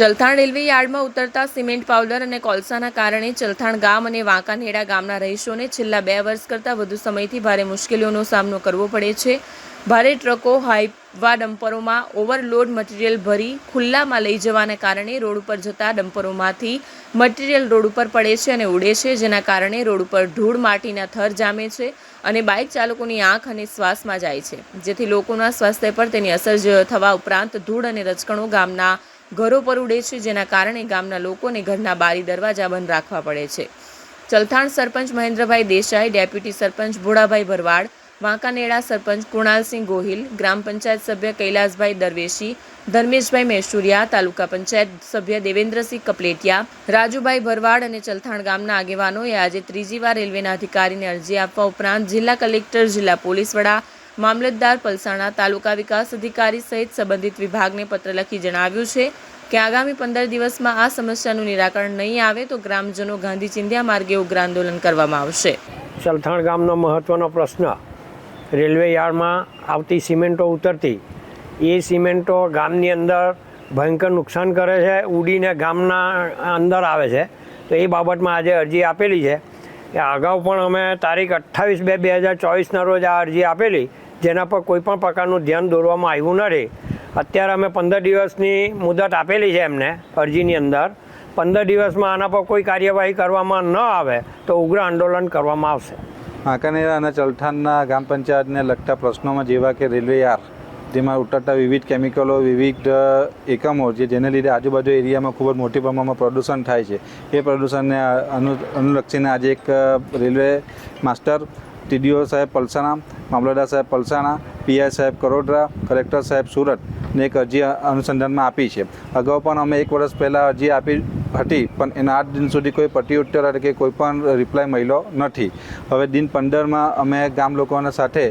Chalthan railway યાર્ડમાં ઉતરતા cement powder અને કોલસાના કારણે ચલથાણ ગામ અને વાંકાનેડા ગામના રહીશોને છેલ્લા બે વર્ષ કરતાં વધુ સમયથી ભારે મુશ્કેલીઓનો સામનો કરવો પડે છે. ભારે ટ્રકો, હાઈવા ડમ્પરોમાં ઓવરલોડ મટીરીયલ ભરી ખુલ્લામાં લઈ જવાના કારણે રોડ ઉપર જતા ડમ્પરોમાંથી મટીરીયલ રોડ ઉપર પડે છે અને ઉડે છે, જેના કારણે રોડ ઉપર ધૂળ માટીના થર જામે છે અને બાઇક ચાલકોની આંખ અને શ્વાસમાં જાય છે, જેથી લોકોના સ્વાસ્થ્ય પર તેની અસર થવા ઉપરાંત ધૂળ અને રજકણો ગામના ઘરો પર ઉડે છે, જેના કારણે ગામના લોકોને ઘરના બારી દરવાજા બંધ રાખવા પડે છે. ચલથાણ સરપંચ મહેન્દ્રભાઈ દેસાઈ, ડેપ્યુટી સરપંચ ભોળાભાઈ ભરવાડ, વાંકાનેડા સરપંચ કુણાલસિંહ ગોહિલ, ગ્રામ પંચાયત સભ્ય કૈલાસભાઈ દરવેશી, ધર્મેશભાઈ મહેસુરિયા, તાલુકા પંચાયત સભ્ય દેવેન્દ્રસિંહ કપલેટિયા, રાજુભાઈ ભરવાડ અને ચલથાણ ગામના આગેવાનોએ આજે ત્રીજી વાર રેલવેના અધિકારીને અરજી આપવા ઉપરાંત જિલ્લા કલેક્ટર, જિલ્લા પોલીસ વડા મામલતદાર પલસાણા તાલુકા વિકાસ અધિકારી સહિત સંબંધિત વિભાગને પત્ર લખી જણાવ્યું છે કે આગામી પંદર દિવસમાં આ સમસ્યાનું નિરાકરણ નહીં આવે તો ગ્રામજનો ગાંધી ચિંધ્યા માર્ગે ઉગ્ર આંદોલન કરવામાં આવશે. ચલથાણ ગામનો મહત્ત્વનો પ્રશ્ન. રેલવે યાર્ડમાં આવતી સિમેન્ટો ઉતરતી. એ સિમેન્ટો ગામની અંદર ભયંકર નુકસાન કરે છે, ઉડીને ગામના અંદર આવે છે. તો એ બાબતમાં આજે અરજી આપેલી છે. કે અગાઉ પણ અમે તારીખ અઠ્ઠાવીસ બે બે હજાર ચોવીસના રોજ આ અરજી આપેલી. જેના પર કોઈ પણ પ્રકારનું ધ્યાન દોરવામાં આવ્યું ન રહે. અત્યારે અમે પંદર દિવસની મુદત આપેલી છે એમને, અરજીની અંદર. પંદર દિવસમાં આના પર કોઈ કાર્યવાહી કરવામાં ન આવે તો ઉગ્ર આંદોલન કરવામાં આવશે. વાંકાનેર અને ચલથાણના ગ્રામ પંચાયતને લગતા પ્રશ્નોમાં જેવા કે રેલવે યાર જેમાં ઉતરતા વિવિધ કેમિકલો, વિવિધ એકમો જે જેને લીધે આજુબાજુ એરિયામાં ખૂબ જ મોટી પ્રમાણમાં પ્રદૂષણ થાય છે. એ પ્રદૂષણને અનુ, અનુલક્ષીને આજે એક રેલવે માસ્ટર ટીડીઓ સાહેબ પલસાણા, મામલતદાર સાહેબ પલસાણા, પીઆઈ સાહેબ કરોડરા, કલેક્ટર સાહેબ સુરત ને એક અરજી અનુસંધાનમાં આપી છે. અગાઉ પણ અમે એક વર્ષ પહેલાં અરજી આપી હતી, પણ એના આઠ દિન સુધી કોઈ પ્રત્યુત્તર કે કોઈ પણ રિપ્લાય મળ્યો નથી. હવે દિન પંદરમાં અમે ગામ લોકોના સાથે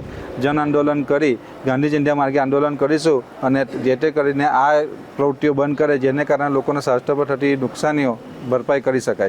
જન આંદોલન કરી ગાંધી ચિંધ્યા માર્ગે આંદોલન કરીશું અને જે તે કરીને આ પ્રવૃત્તિઓ બંધ કરે, જેને કારણે લોકોને સ્વાસ્થ્ય પર થતી નુકસાનીઓ ભરપાઈ કરી શકાય.